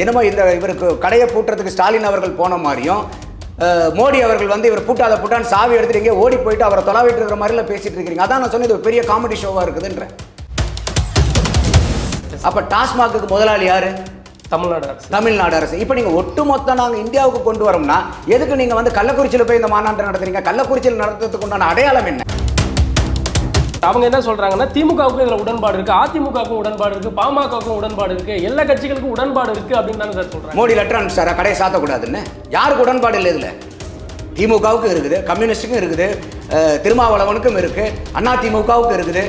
என்னமோ இந்த இவருக்கு கடையை பூட்டுறதுக்கு ஸ்டாலின் அவர்கள் போன மாதிரியும் மோடி அவர்கள் வந்து இவர் பூட்டாத பூட்டான்னு சாவி எடுத்துட்டு எங்கேயோ ஓடி போயிட்டு அவரை தொலாவிட்டு இருக்கிற மாதிரிலாம் பேசிட்டு இருக்கிறீங்க. அதான் நான் சொன்னது ஒரு பெரிய காமெடி ஷோவாக இருக்குதுன்ற. அப்போ டாஸ்மாகுக்கு முதலாளி யாரு? தமிழ்நாடு அரசு. தமிழ்நாடு அரசு. இப்போ நீங்கள் ஒட்டுமொத்த நாங்கள் இந்தியாவுக்கு கொண்டு வரோம்னா எதுக்கு நீங்கள் வந்து கள்ளக்குறிச்சியில் போய் இந்த மாநாட்டை நடத்துறீங்க? கள்ளக்குறிச்சியில் நடத்துறதுக்கு உண்டான அடையாளம் என்ன? அவங்க என்ன சொல்றாங்கன்னா திமுகவுக்கும் இதுல உடன்பாடு இருக்கு அதிமுகவுக்கும் உடன்பாடு இருக்கு பாமகவுக்கும் உடன்பாடு இருக்கு எல்லா கட்சிகளுக்கும் உடன்பாடு இருக்கு அப்படின்னு தானே சார் சொல்றாங்க. மோடி லெட்டர் அனுப்பிச்சாரா? கடையை சாத்தக்கூடாதுன்னு? யாருக்கு உடன்பாடு இல்லை இதில்? திமுகவுக்கும் இருக்குது கம்யூனிஸ்ட்டுக்கும் இருக்குது திருமாவளவனுக்கும் இருக்கு அண்ணா திமுகவுக்கும் இருக்குது.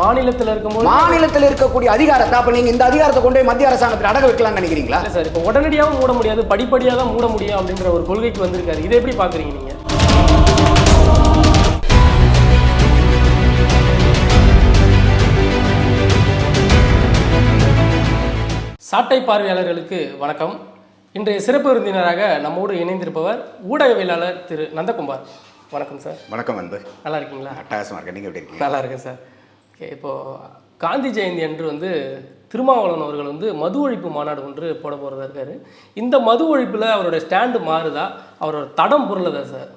மாநிலத்தில் இருக்கும்போது மாநிலத்தில் இருக்கக்கூடிய அதிகாரத்தை அப்போ நீங்கள் இந்த அதிகாரத்தை கொண்டு மத்திய அரசாங்கத்தில் அடக வைக்கலாம்னு நினைக்கிறீங்களா? சார் இப்போ உடனடியாகவும் மூட முடியாது படிப்படியாக தான் மூட முடியும் அப்படின்ற ஒரு கொள்கைக்கு வந்திருக்காரு. இதை எப்படி பாக்குறீங்க நீங்க? சாட்டை பார்வையாளர்களுக்கு வணக்கம். இன்றைய சிறப்பு விருந்தினராக நம்மோடு இணைந்திருப்பவர் ஊடகவியலாளர் திரு நந்தகுமார். வணக்கம் சார். வணக்கம் அன்பு. நல்லா இருக்கீங்களா? அட்டகாசமாக இருக்கேன். நீங்கள் எப்படி இருக்கீங்க? நல்லா இருக்கேன் சார். ஓகே இப்போது காந்தி ஜெயந்தி அன்று வந்து திருமாவளவன் அவர்கள் வந்து மது ஒழிப்பு மாநாடு ஒன்று போட போகிறதா இருக்காரு. இந்த மது ஒழிப்பில் அவருடைய ஸ்டாண்டு மாறுதா? அவரோட தடம் பொருளதா சார்?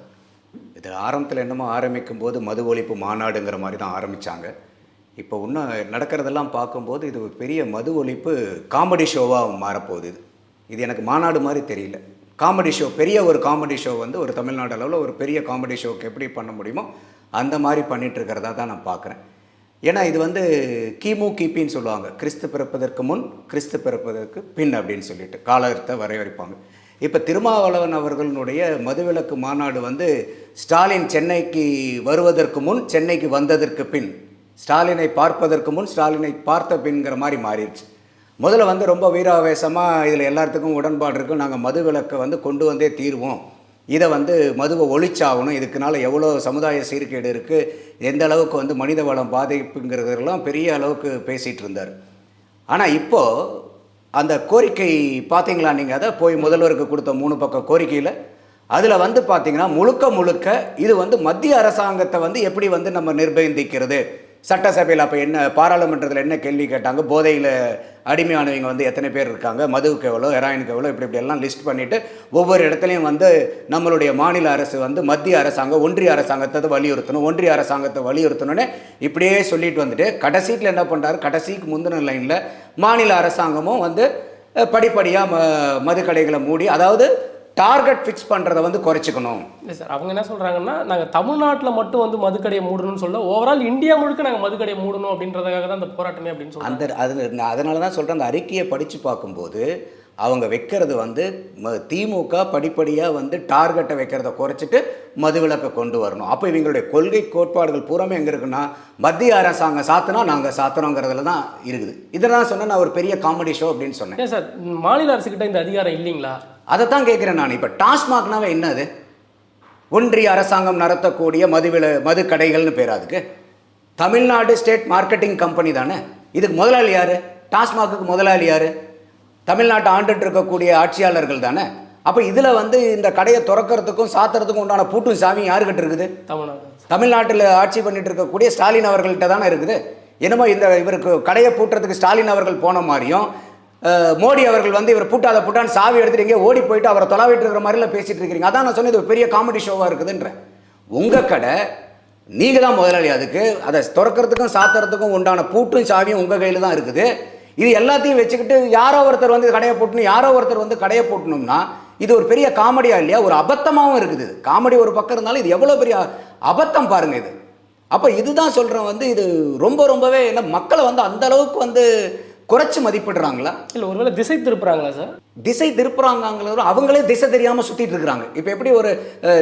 இது ஆரம்பத்தில் என்னமோ ஆரம்பிக்கும் போது மது ஒழிப்பு மாநாடுங்கிற மாதிரி தான் ஆரம்பித்தாங்க இப்போ இன்னும் நடக்கிறதெல்லாம் பார்க்கும்போது இது ஒரு பெரிய மது ஒழிப்பு காமெடி ஷோவாக மாறப்போகுது இது. எனக்கு மாநாடு மாதிரி தெரியல. காமெடி ஷோ பெரிய ஒரு காமெடி ஷோ வந்து ஒரு தமிழ்நாடு அளவில் ஒரு பெரிய காமெடி ஷோக்கு எப்படி பண்ண முடியுமோ அந்த மாதிரி பண்ணிகிட்ருக்கிறதா இருக்கிறதா தான் நான் பார்க்குறேன். ஏன்னா இது வந்து கிமு கிபின்னு சொல்லுவாங்க. கிறிஸ்து பிறப்பதற்கு முன் கிறிஸ்து பிறப்பதற்கு பின் அப்படின்னு சொல்லிட்டு காலத்தை வரையறுப்பாங்க. இப்போ திருமாவளவன் அவர்களுடைய மதுவிலக்கு மாநாடு வந்து ஸ்டாலின் சென்னைக்கு வருவதற்கு முன் சென்னைக்கு வந்ததற்கு பின் ஸ்டாலினை பார்ப்பதற்கு முன் ஸ்டாலினை பார்த்த பின்ங்கிற மாதிரி மாறிடுச்சு. முதல்ல வந்து ரொம்ப வீராவேசமாக இதில் எல்லாத்துக்கும் உடன்பாடு இருக்கும் நாங்கள் மது விலக்கை வந்து கொண்டு வந்தே தீர்வோம். இதை வந்து மதுவை ஒழிச்சாகணும். இதுக்குனால எவ்வளோ சமுதாய சீர்கேடு இருக்குது எந்த அளவுக்கு வந்து மனித வளம் பாதிப்புங்கிறதெல்லாம் பெரிய அளவுக்கு பேசிகிட்டு இருந்தார். ஆனால் இப்போது அந்த கோரிக்கை பார்த்தீங்களா நீங்கள் அதை போய் முதல்வருக்கு கொடுத்த மூணு பக்கம் கோரிக்கையில். அதில் வந்து பார்த்திங்கன்னா முழுக்க முழுக்க இது வந்து மத்திய அரசாங்கத்தை வந்து எப்படி வந்து நம்ம நிர்பந்திக்கிறது? சட்டசபையில் அப்போ என்ன பாராளுமன்றத்தில் என்ன கேள்வி கேட்டாங்க? போதையில் அடிமையானவங்க வந்து எத்தனை பேர் இருக்காங்க? மதுவுக்கு எவ்வளோ ஹெராயினுக்கு எவ்வளோ இப்படி இப்படி எல்லாம் லிஸ்ட் பண்ணிவிட்டு ஒவ்வொரு இடத்துலையும் வந்து நம்மளுடைய மாநில அரசு வந்து மத்திய அரசாங்கம் ஒன்றிய அரசாங்கத்தை வலியுறுத்தணும் ஒன்றிய அரசாங்கத்தை வலியுறுத்தணும்னு இப்படியே சொல்லிட்டு வந்துட்டு கடைசீட்டில் என்ன பண்ணுறாரு கடைசிக்கு முந்தின லைனில் மாநில அரசாங்கமும் வந்து படிப்படியாக ம மதுக்கடைகளை மூடி அதாவது டார்கெட் ஃபிக்ஸ் பண்ணுறதை வந்து குறைச்சிக்கணும். இல்லை சார் அவங்க என்ன சொல்கிறாங்கன்னா நாங்கள் தமிழ்நாட்டில் மட்டும் வந்து மதுக்கடையை மூடணும்னு சொல்ல ஓவரால் இந்தியா முழுக்க நாங்கள் மதுக்கடையை மூடணும் அப்படின்றதுக்காக தான் அந்த போராட்டமே அப்படின்னு சொல்றாங்க. அந்த அது அதனால தான் சொல்கிறேன் அந்த அறிக்கையை படித்து பார்க்கும்போது அவங்க வைக்கிறது வந்து ம- திமுக படிப்படியாக வந்து டார்கெட்டை வைக்கிறத குறைச்சிட்டு மதுவிலக்கை கொண்டு வரணும். அப்போ இவங்களுடைய கொள்கை கோட்பாடுகள் பூராமே எங்கே இருக்குன்னா மத்திய அரசாங்கம் சாத்தினா நாங்கள் சாத்துறோங்கிறதுல தான் இருக்குது. இதை தான் சொன்னேன் நான் ஒரு பெரிய காமெடி ஷோ அப்படின்னு சொன்னேன். சார் மாநில அரசுக்கிட்ட இந்த அதிகாரம் இல்லைங்களா? அதை தான் கேட்குறேன் நான். இப்போ டாஸ்மாக்னாவே என்னது? ஒன்றிய அரசாங்கம் நடத்தக்கூடிய மதுவில மது கடைகள்னு பேர் அதுக்கு. தமிழ்நாடு ஸ்டேட் மார்க்கெட்டிங் கம்பெனி தானே? இதுக்கு முதலாளி யார்? டாஸ்மாகுக்கு முதலாளி யார்? தமிழ்நாட்டை ஆண்டுட்டு இருக்கக்கூடிய ஆட்சியாளர்கள் தானே? அப்போ இதில் வந்து இந்த கடையை திறக்கிறதுக்கும் சாத்துறதுக்கும் உண்டான பூட்டும் சாவியும் யாருக்கிட்ட இருக்குது? தமிழ்நாடு. தமிழ்நாட்டில் ஆட்சி பண்ணிட்டு இருக்கக்கூடிய ஸ்டாலின் அவர்கள்ட்ட தானே இருக்குது? என்னமோ இந்த இவருக்கு கடையை பூட்டுறதுக்கு ஸ்டாலின் அவர்கள் போன மாதிரியும் மோடி அவர்கள் வந்து இவர் பூட்டாத பூட்டான்னு சாவி எடுத்துட்டு எங்கேயோ ஓடி போயிட்டு அவரை தொலாவிட்டு இருக்கிற மாதிரிலாம் பேசிட்டு இருக்கிறீங்க. அதான் நான் சொன்னது ஒரு பெரிய காமெடி ஷோவாக இருக்குதுன்ற. உங்கள் கடை நீங்கள் தான் முதலாளி அதுக்கு. அதை திறக்கிறதுக்கும் சாத்துறதுக்கும் உண்டான பூட்டும் சாவியும் உங்கள் கையில் தான் இருக்குது. இது எல்லாத்தையும் வச்சுக்கிட்டு யாரோ ஒருத்தர் வந்து கடையை போட்டணும் யாரோ ஒருத்தர் வந்து கடையை போட்டணும்னா இது ஒரு பெரிய காமெடியா இல்லையா? ஒரு அபத்தமாகவும் இருக்குது காமெடி ஒரு பக்கம் இருந்தாலும் இது எவ்வளோ பெரிய அபத்தம் பாருங்கள் இது. அப்போ இதுதான் சொல்கிறேன் வந்து இது ரொம்ப ரொம்பவே என்ன மக்களை வந்து அந்த அளவுக்கு வந்து குறைச்சி மதிப்பிடுறாங்களா? இல்லை ஒருவேளை திசை திருப்புறாங்களா சார்? திசை திருப்புறாங்கிறத அவங்களே திசை தெரியாமல் சுற்றிட்டு இருக்கிறாங்க. இப்போ எப்படி ஒரு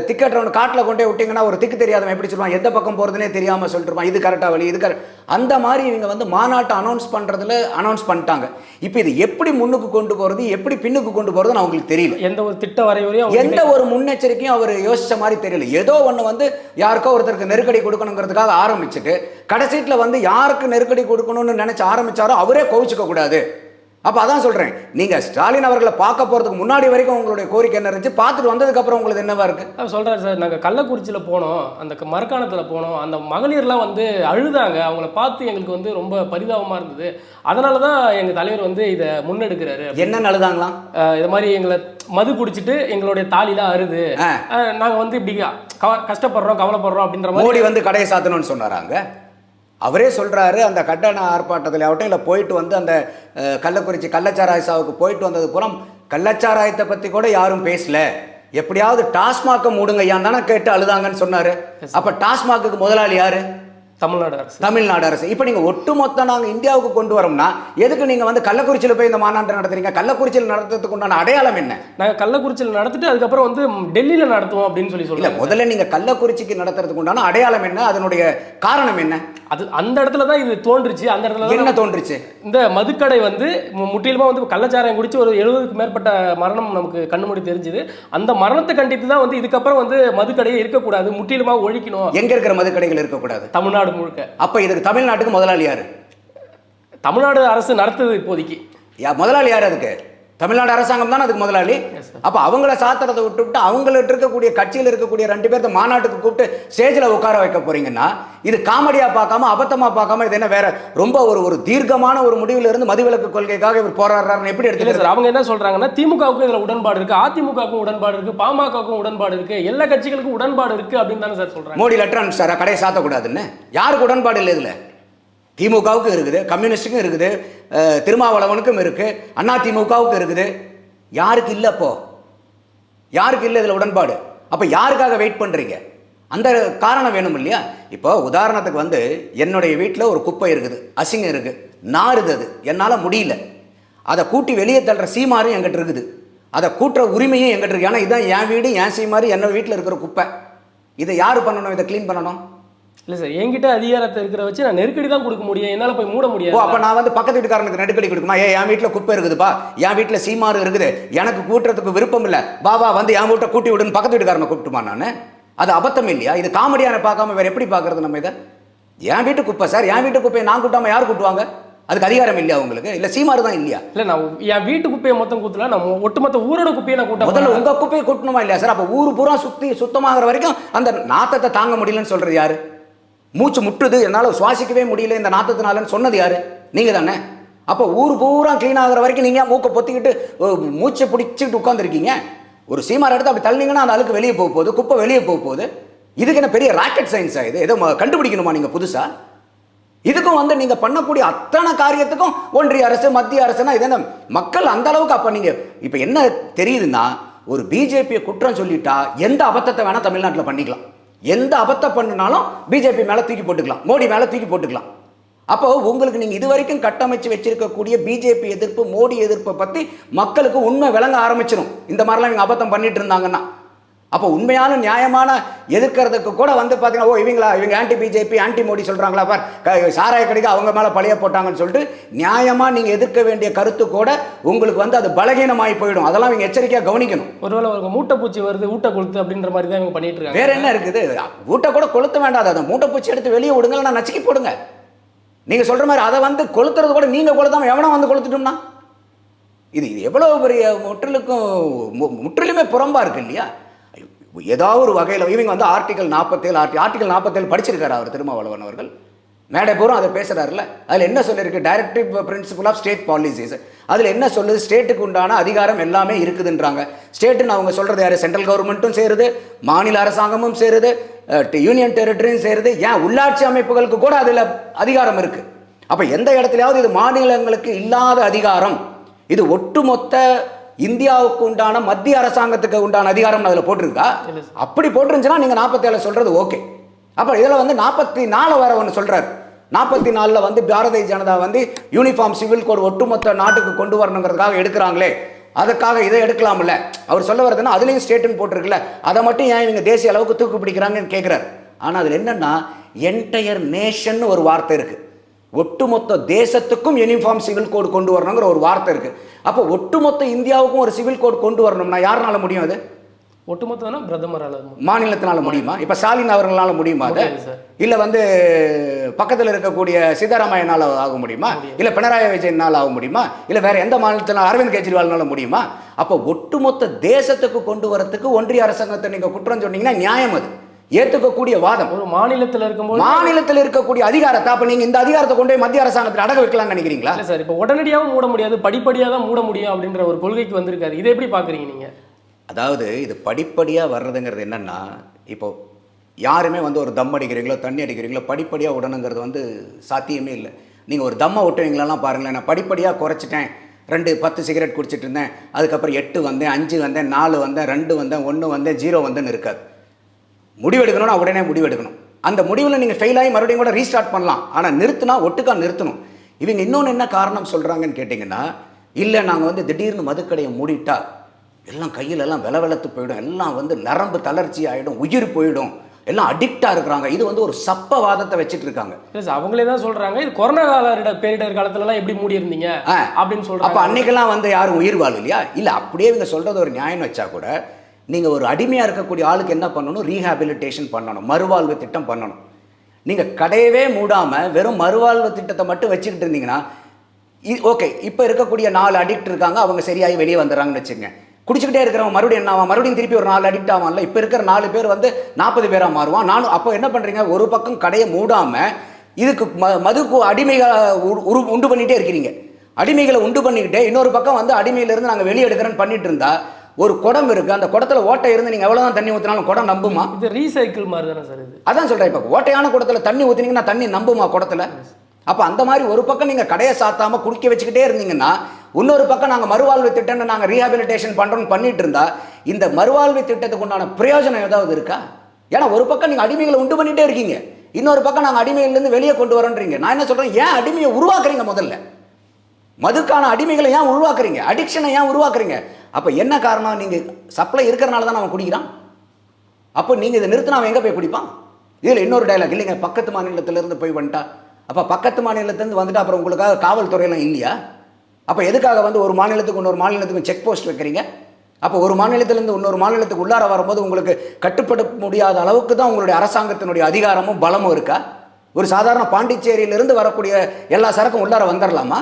திக்கெட்டுறவன் காட்டில் கொண்டே விட்டிங்கன்னா ஒரு திக்கு தெரியாதவன் எப்படி சொல்லுவான்? எந்த பக்கம் போகிறதுனே தெரியாமல் சொல்லிட்டு இருப்பான் இது கரெக்டாக வழி இது கரெக்ட் அந்த மாதிரி இவங்க வந்து மாநாட்டை அனௌன்ஸ் பண்ணுறதுல அனௌன்ஸ் பண்ணிட்டாங்க. இப்போ இது எப்படி முன்னுக்கு கொண்டு போகிறது எப்படி பின்னுக்கு கொண்டு போகிறதுன்னு அவங்களுக்கு தெரியல. எந்த ஒரு திட்ட வரைவரையும் அவங்க எந்த ஒரு முன்னெச்சரிக்கையும் அவர் யோசிச்ச மாதிரி தெரியல. ஏதோ ஒன்று வந்து யாருக்கோ ஒருத்தருக்கு நெருக்கடி கொடுக்கணுங்கிறதுக்காக ஆரம்பிச்சுட்டு கடைசீட்டில் வந்து யாருக்கு நெருக்கடி கொடுக்கணும்னு நினைச்சு ஆரம்பிச்சாரோ அவரே கோவிச்சுக்க கூடாது. அப்போ அதான் சொல்கிறேன் நீங்கள் ஸ்டாலின் அவர்களை பார்க்க போகிறதுக்கு முன்னாடி வரைக்கும் உங்களுடைய கோரிக்கை என்ன இருந்துச்சு? பார்த்துட்டு வந்ததுக்கப்புறம் உங்களுக்கு என்னவா இருக்குது அவர் சொல்கிறாரு சார் நாங்கள் கள்ளக்குறிச்சியில் போனோம். அந்த மரக்காணத்தில் போனோம். அந்த மகளிர்லாம் வந்து அழுதாங்க. அவங்கள பார்த்து எங்களுக்கு வந்து ரொம்ப பரிதாபமாக இருந்தது. அதனால தான் எங்கள் தலைவர் வந்து இதை முன்னெடுக்கிறாரு. என்ன அழுதாங்களாம்? இது மாதிரி எங்களை மது குடிச்சிட்டு எங்களுடைய தாலிலாம் அறுது. ஆ. நாங்கள் வந்து இப்படி கஷ்டப்படுறோம் கவலைப்படுறோம் அப்படின்ற மாதிரி மோடி வந்து கடையை சாத்தணும்னு சொன்னாராங்க அவரே சொல்றாரு அந்த கட்டண ஆர்ப்பாட்டத்தில் ஆகட்டும் இல்லை போயிட்டு வந்து அந்த கள்ளக்குறிச்சி கள்ளச்சாராய சாவுக்கு போயிட்டு வந்தது புறம் கள்ளச்சாராயத்தை பற்றி கூட யாரும் பேசல. எப்படியாவது டாஸ்மாக்கை மூடுங்க ஐயான்னு தானே கேட்டு அழுதாங்கன்னு சொன்னாரு. அப்ப டாஸ்மாக்கு முதலாளி யாரு? தமிழ்நாடு அரசு. தமிழ்நாடு அரசு. இப்போ நீங்கள் ஒட்டுமொத்த நாங்கள் இந்தியாவுக்கு கொண்டு வரோம்னா எதுக்கு நீங்கள் வந்து கள்ளக்குறிச்சியில் போய் இந்த மாநாட்டை நடத்துறீங்க? கள்ளக்குறிச்சியில் நடத்துறதுக்கு உண்டான அடையாளம் என்ன? நாங்கள் கள்ளக்குறிச்சியில் நடத்திட்டு அதுக்கப்புறம் வந்து டெல்லியில் நடத்துவோம் அப்படின்னு சொல்லி சொல்லுவாங்க முதல்ல நீங்க கள்ளக்குறிச்சிக்கு நடத்துறதுக்கு உண்டான அடையாளம் என்ன? அதனுடைய காரணம் என்ன? அது அந்த இடத்துல தான் இது தோன்றுச்சு. அந்த இடத்துல என்ன தோன்றுச்சு? இந்த மதுக்கடை வந்து மு- முற்றிலுமா வந்து கள்ளச்சாராயம் குடிச்சு ஒரு எழுபதுக்கு மேற்பட்ட மரணம் நமக்கு கண்ணு மூடி தெரிஞ்சுது. அந்த மரணத்தை கண்டித்து தான் வந்து இதுக்கப்புறம் வந்து மதுக்கடையே இருக்கக்கூடாது. முற்றிலுமா ஒழிக்கணும். எங்க இருக்கிற மதுக்கடைகள் இருக்கக்கூடாது? தமிழ்நாடு முழுக்க. அப்ப இதுக்கு தமிழ்நாட்டுக்கு முதலாளி யாரு? தமிழ்நாடு அரசு நடத்துது இப்போதைக்கு. முதலாளி யார் அதுக்கு? தமிழ்நாடு அரசாங்கம் தானே அதுக்கு முதலாளி. அப்ப அவங்கள சாத்திரத்தை விட்டுவிட்டு அவங்கள்ட்ட இருக்கக்கூடிய கட்சியில் இருக்கக்கூடிய ரெண்டு பேர்த்த மாநாட்டுக்கு கூப்பிட்டு ஸ்டேஜில் உட்கார வைக்க போறீங்கன்னா இது காமெடியா பார்க்காம அபத்தமா பார்க்காம இது என்ன வேற ரொம்ப ஒரு ஒரு தீர்க்கமான ஒரு முடிவுல இருந்து மதுவிலக்கு கொள்கைக்காக இவர் போராடுறாருன்னு எப்படி சார் அவங்க என்ன சொல்றாங்கன்னா திமுகவுக்கும் இதுல உடன்பாடு இருக்கு அதிமுகவுக்கும் உடன்பாடு இருக்கு பாமகவுக்கும் உடன்பாடு இருக்கு எல்லா கட்சிகளுக்கும் உடன்பாடு இருக்கு அப்படின்னு தானே சார் சொல்றாங்க. மோடி லெட்டர் அனுப்பிச்சாரா? கடையை சாத்தக்கூடாதுன்னு? யாருக்கு உடன்பாடு இல்லை இதில்? திமுகவுக்கும் இருக்குது கம்யூனிஸ்ட்டுக்கும் இருக்குது திருமாவளவனுக்கும் இருக்குது அண்ணா திமுகவுக்கும் இருக்குது. யாருக்கு இல்லை அப்போ? யாருக்கு இல்லை இதில் உடன்பாடு? அப்போ யாருக்காக வெயிட் பண்ணுறீங்க அந்த காரணம் வேணும் இல்லையா? இப்போ உதாரணத்துக்கு வந்து என்னுடைய வீட்டில் ஒரு குப்பை இருக்குது அசிங்கம் இருக்குது நாறுது அது. என்னால் முடியல. அதை கூட்டி வெளியே தள்ளுற சீமாரும் என்கிட்ட இருக்குது. அதை கூட்டுற உரிமையும் என்கிட்ட இருக்குது ஏன்னா இதான் என் வீடு என் சீமாரு என்னோடய வீட்டில் இருக்கிற குப்பை. இதை யார் பண்ணணும்? இதை க்ளீன் பண்ணணும்? இல்ல சார் என்கிட்ட அதிகாரத்தை இருக்கிற வச்சு நான் நெருக்கடி தான் கொடுக்க முடியும். என்னால போய் மூட முடியாது. அப்ப நான் வந்து பக்கத்து வீட்டுக்காரனுக்கு நெருக்கடி கொடுக்குமா? ஏ என் வீட்டில் குப்பை இருக்குதுப்பா என் வீட்டில் சீமாறு இருக்குது. எனக்கு கூட்டுறதுக்கு விருப்பம் இல்லை. பாபா வந்து என் வீட்டை கூட்டி விடுன்னு பக்கத்து வீட்டுக்காரனை கூப்பிட்டுமா நான்? அது அபத்தம் இல்லையா? இது காமெடியான பார்க்காம வேற எப்படி பார்க்கறது நம்ம இதை? என் வீட்டு குப்பை சார் என் வீட்டு குப்பையை நான் கூட்டாம யார் கூட்டுவாங்க? அதுக்கு அதிகாரம் இல்லையா உங்களுக்கு? இல்லை சீமாறு தான் இல்லையா? இல்ல நான் என் வீட்டு குப்பையை மொத்தம் கூட்டல நான் மொ- ஒட்டுமொத்த ஊரோட குப்பையை நான் கூட்ட முதல்ல. உங்க குப்பையை கூட்டணுமா இல்லையா சார் அப்போ ஊர் பூரா சுத்தி சுத்தமாகிற வரைக்கும் அந்த நாத்தத்தை தாங்க முடியலன்னு சொல்றது யாரு? மூச்சு முட்டுது என்னால் சுவாசிக்கவே முடியல இந்த நாத்தத்தினாலன்னு சொன்னது யாரு? நீங்கள் தானே அப்போ ஊர் பூரா க்ளீன் ஆகிற வரைக்கும் நீங்கள் மூக்கை பொத்திக்கிட்டு மூச்சை பிடிச்சிக்கிட்டு உட்காந்துருக்கீங்க ஒரு சீமார் எடுத்து அப்படி தள்ளிங்கன்னா அந்த அழுக்கு வெளியே போக போகுது குப்பை வெளியே போக போகுது. இதுக்கு என்ன பெரிய ராக்கெட் சயின்ஸா இது? ஏதோ கண்டுபிடிக்கணுமா நீங்கள் புதுசாக இதுக்கும் வந்து நீங்கள் பண்ணக்கூடிய அத்தனை காரியத்துக்கும் ஒன்றிய அரசு மத்திய அரசுனா இது என்ன? மக்கள் அந்த அளவுக்கு அப்போ நீங்கள் இப்போ என்ன தெரியுதுன்னா ஒரு பிஜேபியை குற்றம் சொல்லிட்டா எந்த அபத்தத்தை வேணால் தமிழ்நாட்டில் பண்ணிக்கலாம். எந்த அபத்தம் பண்ணினாலும் பிஜேபி மேலே தூக்கி போட்டுக்கலாம். மோடி மேலே தூக்கி போட்டுக்கலாம். அப்போ உங்களுக்கு நீங்கள் இது வரைக்கும் கட்டமைச்சு வச்சிருக்கக்கூடிய பிஜேபி எதிர்ப்பு மோடி எதிர்ப்பை பற்றி மக்களுக்கு உண்மை விளங்க ஆரம்பிச்சிடும் இந்த மாதிரிலாம் இவங்க அபத்தம் பண்ணிட்டு இருந்தாங்கன்னா. அப்போ உண்மையான நியாயமான எதிர்க்கிறதுக்கு கூட வந்து பார்த்தீங்கன்னா ஓ இவங்களா இவங்க ஆன்டி பிஜேபி ஆன்டி மோடி சொல்கிறாங்களா பார் சாராய கடைக்கு அவங்க மேலே பழைய போட்டாங்கன்னு சொல்லிட்டு நியாயமாக நீங்கள் எதிர்க்க வேண்டிய கருத்து கூட உங்களுக்கு வந்து அது பலகீனமாகி போயிடும். அதெல்லாம் இவங்க எச்சரிக்கையாக கவனிக்கணும். ஒருவேளை ஒரு மூட்டை பூச்சி வருது ஊட்ட கொளுத்து அப்படின்ற மாதிரி தான் இவங்க பண்ணிட்டு இருக்காங்க. வேற என்ன இருக்குது? ஊட்ட கூட கொளுத்த வேண்டாம். அதை மூட்டை பூச்சி எடுத்து வெளியே விடுங்க இல்லைன்னா நச்சுக்கி போடுங்க. நீங்கள் சொல்கிற மாதிரி அதை வந்து கொளுத்துறது கூட நீங்கள் கொளுத்தாம எவனா வந்து கொளுத்துட்டோம்னா? இது இது எவ்வளோ பெரிய முற்றிலுக்கும் முற்றிலுமே புறம்பா இருக்கு இல்லையா? ஏதாவது ஒரு வகையில் இவங்க வந்து ஆர்டிகல் நாற்பத்தேழு ஆர்டி ஆர்டிகல் நாற்பத்தேழு படிச்சிருக்காரு அவர் திருமாவளவன் அவர்கள். மேடை பூரா அதை பேசுறாருல அதில் என்ன சொல்லியிருக்கு directive principle of state policies அதில் என்ன சொல்லுது? ஸ்டேட்டுக்கு உண்டான அதிகாரம் எல்லாமே இருக்குதுன்றாங்க. ஸ்டேட்டுன்னு அவங்க சொல்கிறது யார்? சென்ட்ரல் கவர்மெண்ட்டும் சேருது மாநில அரசாங்கமும் சேருது யூனியன் டெரிட்டரியும் சேருது. ஏன்? உள்ளாட்சி அமைப்புகளுக்கு கூட அதில் அதிகாரம் இருக்குது அப்போ எந்த இடத்துலையாவது இது மாநிலங்களுக்கு இல்லாத அதிகாரம். இது ஒட்டுமொத்த இந்தியாவுக்கு உண்டான மத்திய அரசாங்கத்துக்கு உண்டான அதிகாரம் அதில் போட்டிருக்கா? அப்படி போட்டிருந்துச்சுன்னா நீங்கள் நாற்பத்தேழு சொல்கிறது ஓகே. அப்போ இதில் வந்து நாற்பத்தி நாலு வர ஒன்று சொல்கிறார் நாற்பத்தி நாலில் வந்து பாரதிய ஜனதா வந்து யூனிஃபார்ம் சிவில் கோட் ஒட்டுமொத்த நாட்டுக்கு கொண்டு வரணுங்கிறதுக்காக எடுக்கிறாங்களே. அதுக்காக இதை எடுக்கலாம்ல. அவர் சொல்ல வரதுன்னா அதுலேயும் ஸ்டேட்டுன்னு போட்டிருக்குல்ல. அதை மட்டும் ஏன் இவங்க தேசிய அளவுக்கு தூக்கு பிடிக்கிறாங்கன்னு கேட்குறாரு ஆனால் அதில் என்னன்னா என்டையர் நேஷன் ஒரு வார்த்தை இருக்குது ஒட்டுமொத்த தேசத்துக்கும் யூனிஃபார்ம் சிவில் கோட் கொண்டு வரணுங்கிற ஒரு வார்த்தை இருக்கு. அப்போ ஒட்டுமொத்த இந்தியாவுக்கும் ஒரு சிவில் கோட் கொண்டு வரணும்னா யாருனால முடியும் அது? ஒட்டுமொத்தம்னா பிரதமரால் மாநிலத்தினால முடியுமா? இப்போ ஸ்டாலின் அவர்களால முடியுமா அது? இல்லை வந்து பக்கத்தில் இருக்கக்கூடிய சித்தராமையனால் ஆக முடியுமா? இல்லை பினராயி விஜயனால் ஆக முடியுமா? இல்லை வேற எந்த மாநிலத்தினால்? அரவிந்த் கெஜ்ரிவால்னால முடியுமா? அப்போ ஒட்டுமொத்த தேசத்துக்கு கொண்டு வரத்துக்கு ஒன்றிய அரசாங்கத்தை நீங்கள் குற்றம் சொன்னீங்கன்னா நியாயம் அது. ஏற்றுக்கக்கூடிய வாதம். ஒரு மாநிலத்தில் இருக்கும்போது மாநிலத்தில் இருக்கக்கூடிய அதிகாரத்தை அப்போ நீங்கள் இந்த அதிகாரத்தை கொண்டு மத்திய அரசாங்கத்தில் அடக வைக்கலாம்னு நினைக்கிறீங்களா? இல்லை சார் இப்போ உடனடியாகவும் மூட முடியாது படிப்படியாக தான் மூட முடியும் அப்படின்ற ஒரு கொள்கைக்கு வந்திருக்காரு. இதை எப்படி பார்க்குறீங்க நீங்கள் அதாவது இது படிப்படியாக வர்றதுங்கிறது என்னென்னா இப்போ யாருமே வந்து ஒரு தம் அடிக்கிறீங்களோ தண்ணி அடிக்கிறீங்களோ படிப்படியாக விடணுங்கிறது வந்து சாத்தியமே இல்லை. நீங்கள் ஒரு தம்மை விட்டுவீங்களெல்லாம் பாருங்களேன் நான் படிப்படியாக குறைச்சிட்டேன். ரெண்டு பத்து சிகரெட் குடிச்சிட்டு இருந்தேன். அதுக்கப்புறம் எட்டு வந்தேன் அஞ்சு வந்தேன் நாலு வந்தேன் ரெண்டு வந்தேன் ஒன்று வந்தேன் ஜீரோ வந்தேன்னு இருக்காது. முடிவெடுக்கணும்னா உடனே முடிவெடுக்கணும். அந்த முடிவில் நீங்கள் ஃபெயில் ஆகி மறுபடியும் கூட ரீஸ்டார்ட் பண்ணலாம். ஆனால் நிறுத்தினா ஒட்டுக்கா நிறுத்தணும். இவங்க இன்னொன்று என்ன காரணம் சொல்கிறாங்கன்னு கேட்டிங்கன்னா இல்லை நாங்கள் வந்து திடீர்னு மதுக்கடையை மூடிட்டா எல்லாம் கையில எல்லாம் வில வெளத்து போயிடும். எல்லாம் வந்து நரம்பு தளர்ச்சி ஆகிடும் உயிர் போயிடும். எல்லாம் அடிக்டாக இருக்கிறாங்க. இது வந்து ஒரு சப்பவாதத்தை வச்சுட்டு இருக்காங்க. அவங்களே தான் சொல்கிறாங்க இது கொரோனா கால பேரிடர் காலத்துலலாம் எப்படி மூடி இருந்தீங்க. அப்படின்னு அப்போ சொல்கிறாங்க அன்னைக்கெல்லாம் வந்து யாரும் உயிர் வாழ இல்லையா இல்லை அப்படியே இவங்க சொல்கிறது ஒரு நியாயம் வச்சா கூட நீங்கள் ஒரு அடிமையாக இருக்கக்கூடிய ஆளுக்கு என்ன பண்ணணும்? ரீஹாபிலிட்டேஷன் பண்ணணும். மறுவாழ்வு திட்டம் பண்ணணும். நீங்கள் கடையவே மூடாமல் வெறும் மறுவாழ்வு திட்டத்தை மட்டும் வச்சுக்கிட்டு இருந்தீங்கன்னா ஓகே இப்போ இருக்கக்கூடிய நாலு அடிக்ட் இருக்காங்க அவங்க சரியாகி வெளியே வந்துடுறாங்கன்னு வச்சுங்க குடிச்சிக்கிட்டே இருக்கிறவங்க மறுபடியும் என்ன ஆவான்? மறுபடியும் திருப்பி ஒரு நாலு அடிக்ட் ஆவான்ல? இப்போ இருக்கிற நாலு பேர் வந்து நாற்பது பேராக மாறுவான். நானும் அப்போ என்ன பண்ணுறீங்க ஒரு பக்கம் கடையை மூடாமல் இதுக்கு ம மதுக்கு அடிமைகளை உரு- உரு உண்டு பண்ணிகிட்டே இருக்கிறீங்க. அடிமைகளை உண்டு பண்ணிக்கிட்டே இன்னொரு பக்கம் வந்து அடிமையிலேருந்து நாங்கள் வெளியே எடுக்கிறேன்னு பண்ணிட்டு இருந்தா ஒரு குடம் இருக்குது அந்த குடத்துல ஓட்டை இருந்து நீங்கள் எவ்வளோதான் தண்ணி ஊற்றினாலும் குடம் நம்புமா? இது ரீசைக்கிள் மாதிரி தானே சார் இது. அதான் சொல்கிறேன் இப்போ ஓட்டையான குடத்துல தண்ணி ஊற்றினீங்கன்னா தண்ணி நம்புமா குடத்துல? அப்போ அந்த மாதிரி ஒரு பக்கம் நீங்கள் கடையை சாத்தாமல் குடிக்க வச்சுக்கிட்டே இருந்தீங்கன்னா இன்னொரு பக்கம் நாங்கள் மறுவாழ்வு திட்டம்னு நாங்கள் ரீஹாபிலிட்டேஷன் பண்ணுறோம்னு பண்ணிட்டு இருந்தா இந்த மறுவாழ்வு திட்டத்துக்கு உண்டான பிரயோஜனம் ஏதாவது இருக்கா? ஏன்னா ஒரு பக்கம் நீங்கள் அடிமைகளை உண்டு பண்ணிட்டே இருக்கீங்க. இன்னொரு பக்கம் நாங்கள் அடிமையிலேருந்து வெளியே கொண்டு வரோன்றீங்க. நான் என்ன சொல்கிறேன் ஏன் அடிமையை உருவாக்குறீங்க முதல்ல? மதுக்கான அடிமைகளை ஏன் உருவாக்குறீங்க? அடிக்ஷனை ஏன் உருவாக்குறீங்க? அப்போ என்ன காரணம்? நீங்கள் சப்ளை இருக்கிறனால தான் அவன் குடிக்கிறான்? அப்போ நீங்கள் இதை நிறுத்தினா அவன் எங்கே போய் குடிப்பான்? இதில் இன்னொரு டைலாக் இல்லைங்க. பக்கத்து மாநிலத்திலேருந்து போய் வந்துட்டா. அப்போ பக்கத்து மாநிலத்திலேருந்து வந்துட்டு அப்புறம் உங்களுக்காக காவல்துறையெல்லாம் இல்லையா? அப்போ எதுக்காக வந்து ஒரு மாநிலத்துக்கு இன்னொரு மாநிலத்துக்கு செக் போஸ்ட் வைக்கிறீங்க? அப்போ ஒரு மாநிலத்திலேருந்து இன்னொரு மாநிலத்துக்கு உள்ளார வரும்போது உங்களுக்கு கட்டுப்பட முடியாத அளவுக்கு தான் உங்களுடைய அரசாங்கத்தினுடைய அதிகாரமும் பலமும் இருக்கா? ஒரு சாதாரண பாண்டிச்சேரியிலிருந்து வரக்கூடிய எல்லா சரக்கும் உள்ளார வந்துடலாமா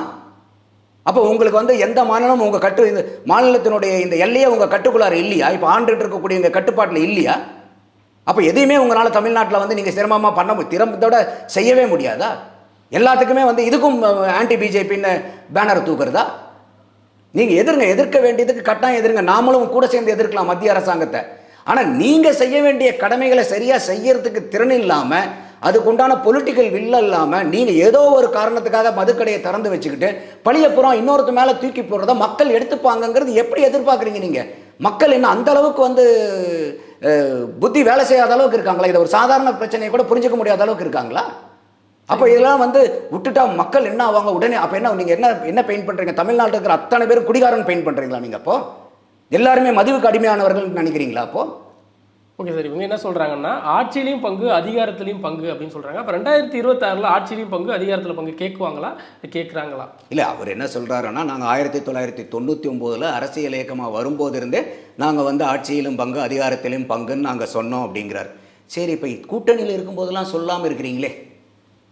அப்போ உங்களுக்கு வந்து எந்த மாநிலமும் உங்கள் கட்டு இந்த மாநிலத்தினுடைய இந்த எல்லையே உங்கள் கட்டுக்குள்ளார இல்லையா? இப்போ ஆண்டுகிட்டு இருக்கக்கூடிய இந்த கட்டுப்பாட்டில் இல்லையா? அப்போ எதையுமே உங்களால் தமிழ்நாட்டில் வந்து நீங்கள் சிரமமாக பண்ண திறமத்தோட செய்யவே முடியாதா? எல்லாத்துக்குமே வந்து இதுக்கும் ஆன்டி பிஜேபின்னு பேனர் தூக்குறதா? நீங்கள் எதிர்ங்க எதிர்க்க வேண்டியதுக்கு கட்டாயம் எதிருங்க. நாமளும் கூட சேர்ந்து எதிர்க்கலாம் மத்திய அரசாங்கத்தை. ஆனால் நீங்கள் செய்ய வேண்டிய கடமைகளை சரியாக செய்யறதுக்கு திறன் இல்லாமல் அதுக்குண்டான பொலிட்டிக்கல் வில்ல இல்லாமல் நீங்கள் ஏதோ ஒரு காரணத்துக்காக மதுக்கடையை திறந்து வச்சுக்கிட்டு பழியப்புறம் இன்னொருத்த மேலே தூக்கி போடுறத மக்கள் எடுத்துப்பாங்கங்கிறது எப்படி எதிர்பார்க்குறீங்க நீங்கள் மக்கள் என்ன அந்த அளவுக்கு வந்து புத்தி வேலை செய்யாத அளவுக்கு இருக்காங்களா? இதை ஒரு சாதாரண பிரச்சனையை கூட புரிஞ்சுக்க முடியாத அளவுக்கு இருக்காங்களா? அப்போ இதெல்லாம் வந்து விட்டுட்டா மக்கள் என்ன ஆவாங்க? உடனே அப்போ என்ன நீங்கள் என்ன என்ன பெயிண்ட் பண்ணுறீங்க தமிழ்நாட்டில் இருக்கிற அத்தனை பேர் குடிகாரன் பெயிண்ட் பண்ணுறீங்களா நீங்கள் அப்போ? எல்லாருமே மதுவுக்கு அடிமையானவர்கள் நினைக்கிறீங்களா அப்போ? ஓகே சார் இவங்க என்ன சொல்கிறாங்கன்னா ஆட்சியிலையும் பங்கு அதிகாரத்திலையும் பங்கு அப்படின்னு சொல்கிறாங்க அப்போ ரெண்டாயிரத்தி இருபத்தாறில் ஆட்சியிலையும் பங்கு அதிகாரத்தில் பங்கு கேட்குவாங்களா? கேட்குறாங்களா? இல்லை அவர் என்ன சொல்கிறாருன்னா நாங்கள் ஆயிரத்தி தொள்ளாயிரத்தி தொண்ணூற்றி ஒம்போதில் அரசியல் இயக்கமாக வரும்போது இருந்தே நாங்கள் வந்து ஆட்சியிலும் பங்கு அதிகாரத்திலும் பங்குன்னு நாங்கள் சொன்னோம் அப்படிங்கிறார். சரி இப்போ கூட்டணியில் இருக்கும்போதெல்லாம் சொல்லாமல் இருக்கிறீங்களே.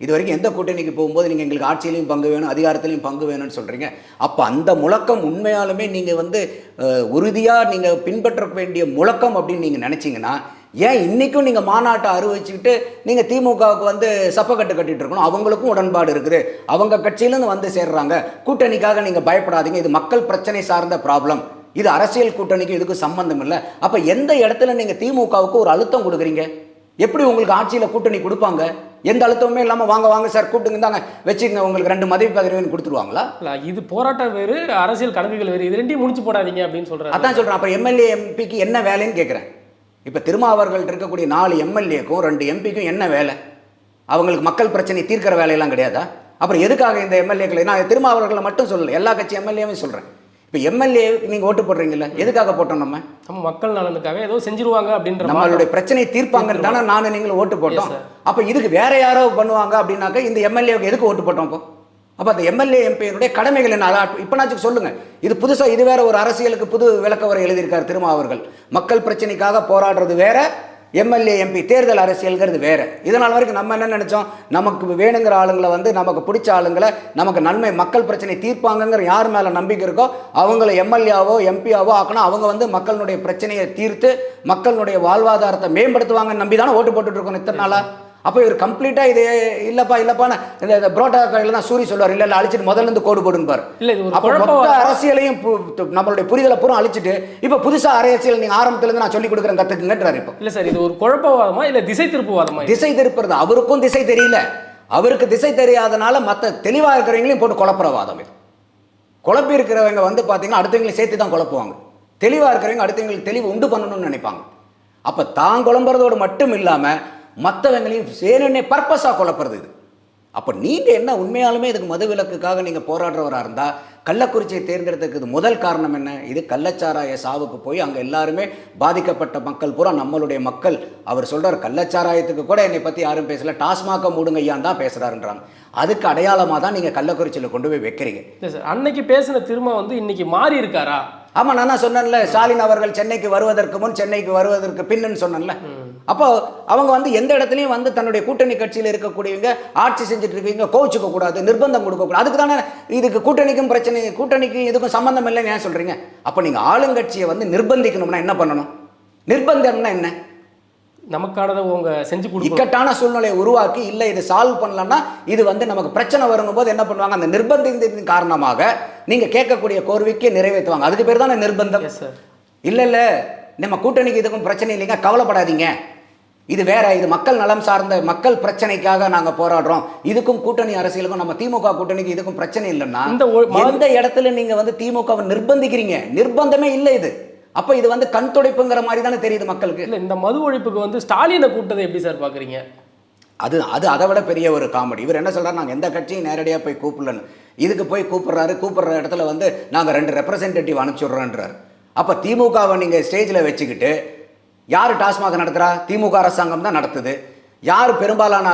இது வரைக்கும் எந்த கூட்டணிக்கு போகும்போது நீங்கள் எங்களுக்கு ஆட்சியிலையும் பங்கு வேணும் அதிகாரத்திலையும் பங்கு வேணும்னு சொல்கிறீங்க அப்போ அந்த முழக்கம் உண்மையாலுமே நீங்கள் வந்து உறுதியாக நீங்கள் பின்பற்ற வேண்டிய முழக்கம் அப்படின்னு நீங்கள் நினச்சிங்கன்னா ஏன் இன்றைக்கும் நீங்கள் மாநாட்டை அறிவிச்சுக்கிட்டு நீங்கள் திமுகவுக்கு வந்து சப்பக்கட்டு கட்டிகிட்டு இருக்கணும்? அவங்களுக்கும் உடன்பாடு இருக்குது. அவங்க கட்சியிலேருந்து வந்து சேர்றாங்க. கூட்டணிக்காக நீங்கள் பயப்படாதீங்க. இது மக்கள் பிரச்சனை சார்ந்த ப்ராப்ளம். இது அரசியல் கூட்டணிக்கும் இதுக்கும் சம்மந்தம் இல்லை. அப்போ எந்த இடத்துல நீங்கள் திமுகவுக்கு ஒரு அழுத்தம் கொடுக்குறீங்க? எப்படி உங்களுக்கு ஆட்சியில் கூட்டணி கொடுப்பாங்க? எந்த அழுத்தமுமே இல்லாமல் வாங்க வாங்க சார் கூட்டுங்க தாங்க வச்சுக்கங்க உங்களுக்கு ரெண்டு மதிப்பு பதவின்னு கொடுத்துருவாங்களா? இல்லை இது போராட்டம் வேறு அரசியல் கணக்குகள் வேறு இது ரெண்டையும் முடிச்சு போடாதீங்க அப்படின்னு சொல்றாரு. அதான் சொல்கிறேன் அப்போ எம்எல்ஏ எம்பிக்கு என்ன வேலைன்னு கேட்குறேன் இப்போ திருமாவர்கள்ட்ட இருக்கக்கூடிய நாலு எம்எல்ஏக்கும் ரெண்டு எம்பிக்கும் என்ன வேலை? அவங்களுக்கு மக்கள் பிரச்சனை தீர்க்கிற வேலையெல்லாம் கிடையாதா? அப்புறம் எதுக்காக இந்த எம்எல்ஏக்களை நான் திருமாவர்களை மட்டும் சொல்லலை எல்லா கட்சி எம்எல்ஏவும் சொல்கிறேன் இப்போ எம்எல்ஏ நீங்கள் ஓட்டு போடுறீங்கல்ல எதுக்காக போட்டோம் நம்ம? நம்ம மக்கள் நலனுக்காக ஏதோ செஞ்சிருவாங்க அப்படின்ற நம்மளுடைய பிரச்சனையை தீர்ப்பாங்கன்னு தானே நானும் நீங்களும் ஓட்டு போட்டோம். அப்போ இதுக்கு வேற யாரோ பண்ணுவாங்க அப்படின்னாக்க இந்த எம்எல்ஏவுக்கு எதுக்கு ஓட்டு போட்டோம் இப்போ அப்போ அந்த எம்எல்ஏ எம்பியினுடைய கடமைகள் என்ன? அதான் இப்போனாச்சும் சொல்லுங்கள் இது புதுசாக இது வேற ஒரு அரசியலுக்கு புது விளக்க உரை எழுதியிருக்கார் திருமா அவர்கள் மக்கள் பிரச்சனைக்காக போராடுறது வேற எம்எல்ஏ எம்பி தேர்தல் அரசியல்ங்கிறது வேறு. இதனால் வரைக்கும் நம்ம என்ன நினச்சோம்? நமக்கு வேணுங்கிற ஆளுங்களை வந்து நமக்கு பிடிச்ச ஆளுங்களை நமக்கு நன்மை மக்கள் பிரச்சனை தீர்ப்பாங்கங்கிற யார் மேலே நம்பிக்கை இருக்கோ அவங்கள எம்எல்ஏவோ எம்பியாவோ ஆக்கணும் அவங்க வந்து மக்களுடைய பிரச்சனையை தீர்த்து மக்களுடைய வாழ்வாதாரத்தை மேம்படுத்துவாங்கன்னு நம்பி தானே ஓட்டு போட்டுட்ருக்கோம் இத்தனை நாளாக அப்போ இவர் கம்ப்ளீட்டாக இது இல்லைப்பா இல்லைப்பான்னு இந்த இந்த புரோட்டா கடையில் தான் சூரி சொல்லுவார். இல்லை இல்லை அழிச்சிட்டு முதல்ல இருந்து கோடு போடுன்பார் இல்ல அப்போ மொத்த அரசியலையும் நம்மளுடைய புரிதலை பூரா அழிச்சிட்டு இப்போ புதுசாக அரசியல் நீங்கள் ஆரம்பத்துலேருந்து நான் சொல்லி கொடுக்குறேன் கற்றுக்குங்கன்றார் இப்போ. இல்ல சார் இது ஒரு குழப்பவாதமா இல்ல திசை திருப்புவாதமா? திசை திருப்புறது அவருக்கும் திசை தெரியல. அவருக்கு திசை தெரியாதனால மற்ற தெளிவாக இருக்கிறவங்களையும் போட்டு குழப்புற வாதம் இது. குழப்பி இருக்கிறவங்க வந்து பார்த்தீங்கன்னா அடுத்தவங்களை சேர்த்து தான் குழப்புவாங்க. தெளிவாக இருக்கிறவங்க அடுத்தவங்களுக்கு தெளிவு உண்டு பண்ணணும்னு நினைப்பாங்க. அப்போ தான் குழம்புறதோடு மட்டும் இல்லாமல் மற்றவங்களையும் சேனே பர்பஸாக குழப்புறது இது. அப்போ நீங்கள் என்ன உண்மையாலுமே இதுக்கு மது விலக்குக்காக நீங்கள் போராடுறவராக இருந்தால் கள்ளக்குறிச்சியை தேர்ந்தெடுத்ததுக்கு முதல் காரணம் என்ன? இது கள்ளச்சாராய சாவுக்கு போய் அங்கே எல்லாருமே பாதிக்கப்பட்ட மக்கள் பூரா நம்மளுடைய மக்கள். அவர் சொல்றார் கள்ளச்சாராயத்துக்கு கூட என்னை பற்றி யாரும் பேசல. டாஸ்மாக மூடுங்க ஐயான் தான் பேசுகிறாருன்றாங்க அதுக்கு அடையாளமாக தான் நீங்கள் கள்ளக்குறிச்சியில் கொண்டு போய் வைக்கிறீங்க. இல்ல சார் அன்னைக்கு பேசின திரும்ப வந்து இன்னைக்கு மாறி இருக்காரா? ஆமாம் நான் சொன்னேன்ல ஸ்டாலின் அவர்கள் சென்னைக்கு வருவதற்கு முன் சென்னைக்கு வருவதற்கு பின்னுன்னு சொன்னேன்ல. அப்போ அவங்க வந்து எந்த இடத்துலையும் வந்து தன்னுடைய கூட்டணி கட்சியில் இருக்கக்கூடியவங்க ஆட்சி செஞ்சுட்டு இருக்கீங்க கோவிச்சுக்க கூடாது நிர்பந்தம் கொடுக்கக்கூடாது. அதுக்கு தானே இதுக்கு கூட்டணிக்கும் பிரச்சனை கூட்டணிக்கும் இதுக்கும் சம்மந்தம் இல்லைன்னு ஏன் சொல்கிறீங்க அப்போ நீங்கள் ஆளுங்கட்சியை வந்து நிர்பந்திக்கணும்னா என்ன பண்ணணும்? நிர்பந்தம்னா என்ன? நமக்கானதை உங்க செஞ்சு இக்கட்டான சூழ்நிலையை உருவாக்கி இல்லை இது சால்வ் பண்ணலன்னா இது வந்து நமக்கு பிரச்சனை வருங்கும்போது என்ன பண்ணுவாங்க? அந்த நிர்பந்தத்தின் காரணமாக நீங்கள் கேட்கக்கூடிய கோரிக்கையை நிறைவேற்றுவாங்க. அதுக்கு பேர் தானே நிர்பந்தம். இல்லை இல்லை. நம்ம கூட்டணிக்கு இதுக்கும் பிரச்சனை இல்லைங்க. கவலைப்படாதீங்க. இது வேற இது மக்கள் நலம் சார்ந்த மக்கள் பிரச்சனைக்காக நாங்கள் போராடுறோம். இதுக்கும் கூட்டணி அரசியலுக்கும் நம்ம திமுக கூட்டணிக்கு இதுக்கும் பிரச்சனை இல்லைன்னா இந்த இடத்துல நீங்க வந்து திமுகவை நிர்பந்திக்கிறீங்க? நிர்பந்தமே இல்லை இது. அப்ப இது வந்து கண் துடைப்புங்கிற மாதிரி தானே தெரியுது மக்களுக்கு. இல்ல இந்த மது ஒழிப்புக்கு வந்து ஸ்டாலினை கூப்பிட்டதை எப்படி சார் பாக்குறீங்க? அது அது அதை விட பெரிய ஒரு காமெடி. இவர் என்ன சொல்றாரு? நாங்கள் எந்த கட்சியும் நேரடியாக போய் கூப்பிடலன்னு. இதுக்கு போய் கூப்பிடுறாரு கூப்பிடுற இடத்துல வந்து நாங்கள் ரெண்டு ரெப்ரசன்டேட்டிவ் அனுப்பிச்சுடுறோன்றார் அப்போ திமுகவை நீங்கள் ஸ்டேஜில் வச்சுக்கிட்டு யார் டாஸ்மாக் நடத்துகிறா திமுக அரசாங்கம் தான் நடத்துது. யார் பெரும்பாலான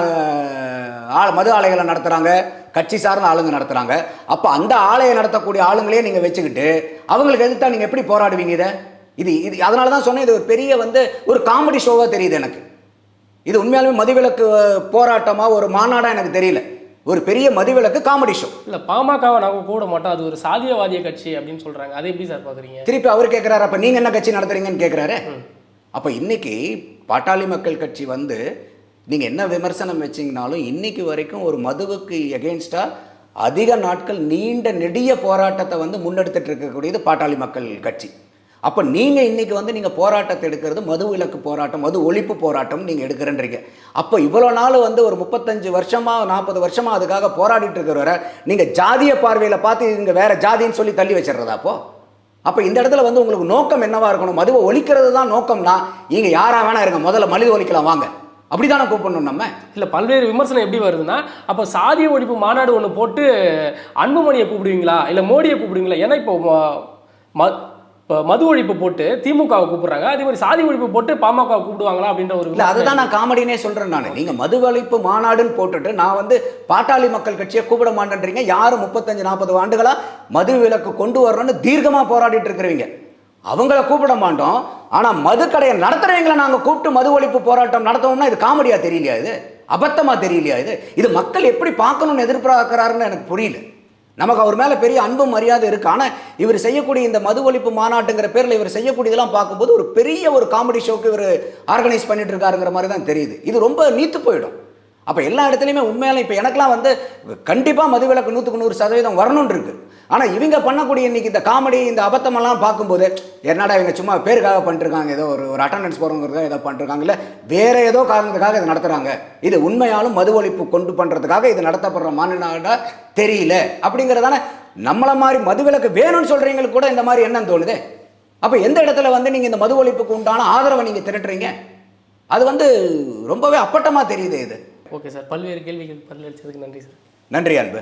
ஆள் மது ஆலைகளை நடத்துகிறாங்க கட்சி சார்ந்த ஆளுங்க நடத்துகிறாங்க அப்போ அந்த ஆலையை நடத்தக்கூடிய ஆளுங்களே நீங்கள் வச்சுக்கிட்டு அவங்களுக்கு எதிர்த்தா நீங்கள் எப்படி போராடுவீங்க இதை? இது இது அதனால தான் சொன்னேன் இது ஒரு பெரிய வந்து ஒரு காமெடி ஷோவாக தெரியுது எனக்கு. இது உண்மையாலுமே மதுவிலக்கு அஹ், போராட்டமா ஒரு மாநாடா எனக்கு தெரியல. ஒரு பெரிய மதுவிலக்கு காமெடி ஷோ இல்ல பாமகவை நாங்க கூட மாட்டோம். அது ஒரு சாதியவாதிய கட்சி அப்படின்னு சொல்றாங்க. அதை எப்படி சார் பாக்குறீங்க? திருப்பி அவர் கேட்குறாரு அப்போ நீங்கள் என்ன கட்சி நடத்துறீங்கன்னு கேட்குறாரு அப்போ இன்னைக்கு பாட்டாளி மக்கள் கட்சி வந்து நீங்கள் என்ன விமர்சனம் வச்சிங்கனாலும் இன்றைக்கி வரைக்கும் ஒரு மதுவுக்கு எகெயின்ஸ்டாக அதிக நாட்கள் நீண்ட நெடிய போராட்டத்தை வந்து முன்னெடுத்துட்டு இருக்கக்கூடியது பாட்டாளி மக்கள் கட்சி. அப்போ நீங்கள் இன்றைக்கி வந்து நீங்கள் போராட்டத்தை எடுக்கிறது மது விலக்கு போராட்டம் மது ஒழிப்பு போராட்டம் நீங்கள் எடுக்கிறன்றீங்க. அப்போ இவ்வளோ நாள் வந்து ஒரு முப்பத்தஞ்சு வருஷமாக நாற்பது வருஷமாக அதுக்காக போராடிட்டு இருக்கிறவரை நீங்கள் ஜாதிய பார்வையில் பார்த்து இங்கே வேறு ஜாதின்னு சொல்லி தள்ளி வச்சிடுறதா அப்போது அப்போ இந்த இடத்துல வந்து உங்களுக்கு நோக்கம் என்னவா இருக்கணும்? மதுவை ஒழிக்கிறது தான் நோக்கம்னா நீங்கள் யாரா வேணா இருங்க முதல்ல மனித ஒழிக்கலாம் வாங்க. அப்படிதானே கூப்பிடணும் நம்ம? இல்லை பல்வேறு விமர்சனம் எப்படி வருதுன்னா அப்போ சாதிய ஒழிப்பு மாநாடு ஒன்று போட்டு அன்புமணியை கூப்பிடுவீங்களா? இல்லை மோடியை கூப்பிடுவீங்களா? ஏன்னா இப்போ ம- ம- இப்போ மது ஒழிப்பு போட்டு திமுகவை கூப்பிடுறாங்க. அதே மாதிரி சாதி ஒழிப்பு போட்டு பாமக கூப்பிடுவாங்களா அப்படின்ற ஒரு இல்ல அதுதான் நான் காமெடினே சொல்றேன் நான். நீங்க மது ஒழிப்பு மாநாடுன்னு போட்டுட்டு நான் வந்து பாட்டாளி மக்கள் கட்சியை கூப்பிட மாட்டேன்றீங்க. யாரும் முப்பத்தஞ்சு நாற்பது ஆண்டுகளா மது விலக்கு கொண்டு வரணும்னு தீர்க்கமா போராடிட்டு இருக்கிறவங்க அவங்கள கூப்பிட மாட்டோம். ஆனா மது கடையை நடத்துறவங்களை நாங்க கூப்பிட்டு மது ஒழிப்பு போராட்டம் நடத்தணும்னா இது காமெடியா தெரியலையா இது? அபத்தமா தெரியலையா இது? இது மக்கள் எப்படி பார்க்கணும்னு எதிர்பார்க்கிறாருன்னு எனக்கு புரியல. நமக்கு அவர் மேலே பெரிய அன்பு மரியாதை இருக்கு. ஆனால் இவர் செய்யக்கூடிய இந்த மது ஒழிப்பு மாநாட்டுங்கிற பேரில் இவர் செய்யக்கூடியதெல்லாம் பார்க்கும்போது ஒரு பெரிய ஒரு காமெடி ஷோக்கு இவர் ஆர்கனைஸ் பண்ணிட்டு இருக்காருங்கிற மாதிரி தான் தெரியுது. இது ரொம்ப நீத்து போயிடும். அப்போ எல்லா இடத்துலையுமே உண்மையால இப்போ எனக்கெலாம் வந்து கண்டிப்பாக மதுவிலக்கு நூற்றுக்கு நூறு சதவீதம் வரணும்னு ஆனால் இவங்க பண்ணக்கூடிய இன்னைக்கு இந்த காமெடி இந்த அபத்தமெல்லாம் பார்க்கும்போது என்னடா இவங்க சும்மா பேருக்காக பண்ணிருக்காங்க ஏதோ ஒரு ஒரு அட்டண்டன்ஸ் போகிறவங்கிறதோ ஏதோ பண்ணிருக்காங்கல்ல வேற ஏதோ காரணத்துக்காக இதை நடத்துகிறாங்க இது உண்மையாலும் மது ஒழிப்பு கொண்டு பண்ணுறதுக்காக இது நடத்தப்படுற மாநில தெரியல. அப்படிங்கிறதான நம்மளை மாதிரி மதுவிலக்கு வேணும்னு சொல்கிறவங்களுக்கு கூட இந்த மாதிரி எண்ணம் தோணுது. அப்போ எந்த இடத்துல வந்து நீங்கள் இந்த மது ஒழிப்புக்கு உண்டான ஆதரவை நீங்கள் திரட்டுறீங்க? அது வந்து ரொம்பவே அப்பட்டமாக தெரியுது இது. Okay sir. பல்வேறு கேள்விகள் பதிலளிச்சதுக்கு நன்றி சார். நன்றி அன்பு.